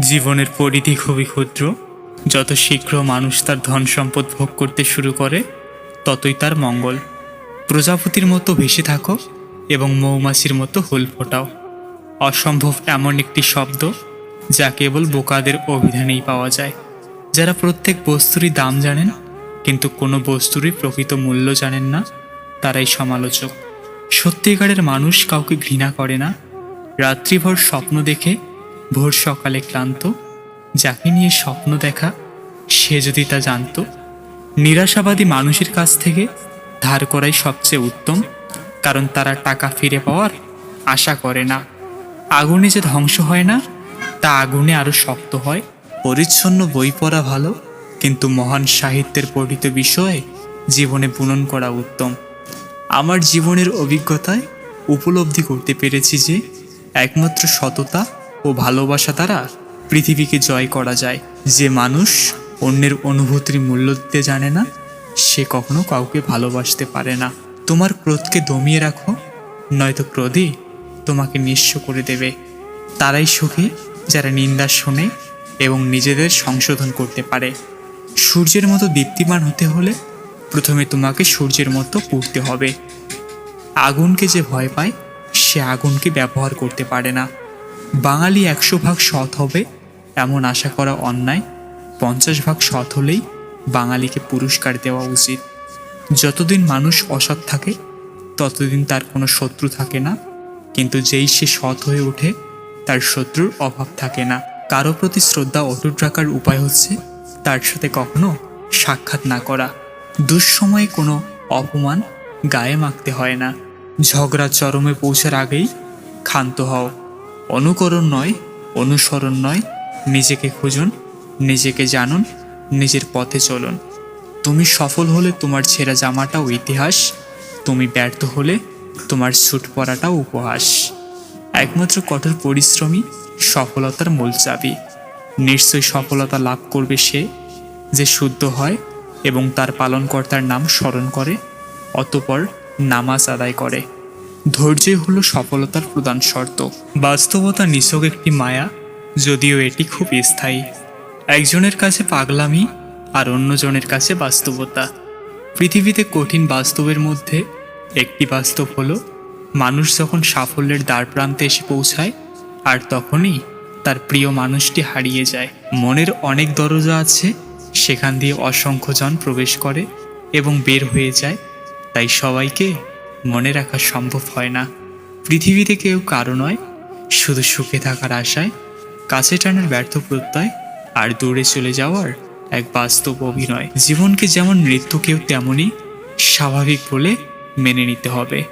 জীবনের পরিধি খুবই ক্ষুদ্র। যত শীঘ্র মানুষ তার ধন সম্পদ ভোগ করতে শুরু করে, ততই তার মঙ্গল। প্রজাপতির মতো ভেসে থাকো এবং মৌমাছির মতো হুল ফোটাও। অসম্ভব এমন একটি শব্দ যা কেবল বোকাদের অভিধানেই পাওয়া যায়। যারা প্রত্যেক বস্তুরই দাম জানেন, কিন্তু কোনো বস্তুরই প্রকৃত মূল্য জানেন না, তারাই সমালোচক। সত্যিকারের মানুষ কাউকে ঘৃণা করে না। রাত্রিভর স্বপ্ন দেখে ভোর সকালে ক্লান্ত, যাকে নিয়ে স্বপ্ন দেখা, সে যদি তা জানত, নিরাশাবাদী মানুষের কাছ থেকে ধার করাই সবচেয়ে উত্তম, কারণ তারা টাকা ফিরে পাওয়ার আশা করে না। আগুনে যে ধ্বংস হয় না, তা আগুনে আরও শক্ত হয়। পরিচ্ছন্ন বই পড়া ভালো, কিন্তু মহান সাহিত্যের পঠিত বিষয়ে জীবনে বুনন করা উত্তম। আমার জীবনের অভিজ্ঞতায় উপলব্ধি করতে পেরেছি যে, একমাত্র সততা ও ভালোবাসা দ্বারা পৃথিবীকে জয় করা যায়। যে মানুষ অন্যের অনুভূতির মূল্য দিতে জানে না, সে কখনো কাউকে ভালোবাসতে পারে না। তোমার ক্রোধকে দমিয়ে রাখো, নয়তো ক্রোধই তোমাকে নিঃস্ব করে দেবে। তারাই সুখী যারা নিন্দা শোনে এবং নিজেদের সংশোধন করতে পারে। সূর্যের মতো দীপ্তিমান হতে হলে প্রথমে তোমাকে সূর্যের মতো পুড়তে হবে। আগুনকে যে ভয় পায়, সে আগুনকে ব্যবহার করতে পারে না। বাঙালি একশো ভাগ সৎ হবে, এমন আশা করা অন্যায়। পঞ্চাশ ভাগ সৎ হলেই বাঙালিকে পুরস্কার দেওয়া উচিত। যতদিন মানুষ অসৎ থাকে, ততদিন তার কোনো শত্রু থাকে না। কিন্তু যেই সে সৎ হয়ে ওঠে, তার শত্রুর অভাব থাকে না। কারও প্রতি শ্রদ্ধা অটুট রাখার উপায় হচ্ছে তার সাথে কখনো সাক্ষাৎ না করা। দুঃসময়ে কোনো অপমান গায়ে মাখতে হয় না। ঝগড়া চরমে পৌঁছার আগেই ক্ষান্ত হও। অনুকরণ নয়, অনুসরণ নয়। নিজেকে খুঁজুন, নিজেকে জানুন, নিজের পথে চলুন। তুমি সফল হলে তোমার ছেঁড়া জামাটাও ইতিহাস, তুমি ব্যর্থ হলে তোমার স্যুট পরাটাও উপহাস। একমাত্র কঠোর পরিশ্রমী সফলতার মূল চাবি। নিশ্চয়ই সফলতা লাভ করবে সে যে শুদ্ধ হয় এবং তার পালনকর্তার নাম স্মরণ করে, অতপর নামাজ আদায় করে। ধৈর্যই হলো সফলতার প্রধান শর্ত। বাস্তবতা নিছক একটি মায়া, যদিও এটি খুব স্থায়ী। একজনের কাছে পাগলামি আর অন্যজনের কাছে বাস্তবতা। পৃথিবীতে কঠিন বাস্তবের মধ্যে একটি বাস্তব হলো, মানুষ যখন সাফল্যের দ্বার প্রান্তে এসে পৌঁছায়, আর তখনই তার প্রিয় মানুষটি হারিয়ে যায়। মনের অনেক দরজা আছে, সেখান দিয়ে অসংখ্য জন প্রবেশ করে এবং বের হয়ে যায়, তাই সবাইকে মনে রাখা সম্ভব হয় না। পৃথিবীতে কেউ কারও নয়, শুধু সুখে থাকার আশায় কাছে টানার ব্যর্থ প্রত্যয় আর দূরে চলে যাওয়ার এক বাস্তব অভিনয়। জীবনকে যেমন মৃত্যু কেউ তেমনই স্বাভাবিক বলে মেনে নিতে হবে।